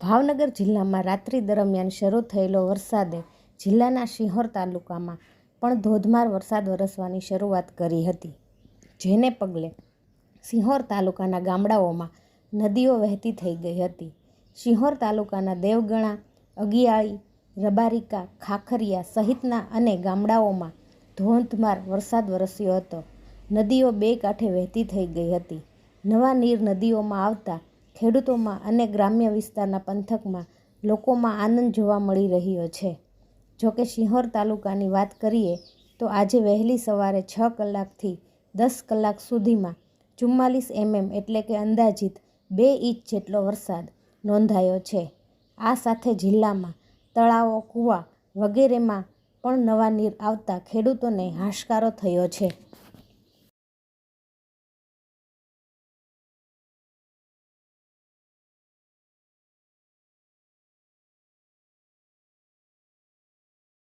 ભાવનગર જિલ્લામાં રાત્રિ દરમિયાન શરૂ થયેલો વરસાદે જિલ્લાના શિહોર તાલુકામાં પણ ધોધમાર વરસાદ વરસવાની શરૂઆત કરી હતી. જેને પગલે સિંહોર તાલુકાના ગામડાઓમાં નદીઓ વહેતી થઈ ગઈ હતી. શિહોર તાલુકાના દેવગણા, અગિયાળી, રબારિકા, ખાખરિયા સહિતના અને ગામડાઓમાં ધોધમાર વરસાદ વરસ્યો હતો. નદીઓ બે કાંઠે વહેતી થઈ ગઈ હતી. નવા નીર નદીઓમાં આવતા ખેડૂતોમાં અને ગ્રામ્ય વિસ્તારના પંથકમાં લોકોમાં આનંદ જોવા મળી રહ્યો છે. જોકે શિહોર તાલુકાની વાત કરીએ તો આજે વહેલી સવારે છ કલાકથી દસ કલાક સુધીમાં ચુમ્માલીસ એમએમ એટલે કે અંદાજિત બે ઇંચ જેટલો વરસાદ નોંધાયો છે. આ સાથે જિલ્લામાં તળાવો, કૂવા વગેરેમાં પણ નવા નીર આવતા ખેડૂતોને હાશકારો થયો છે.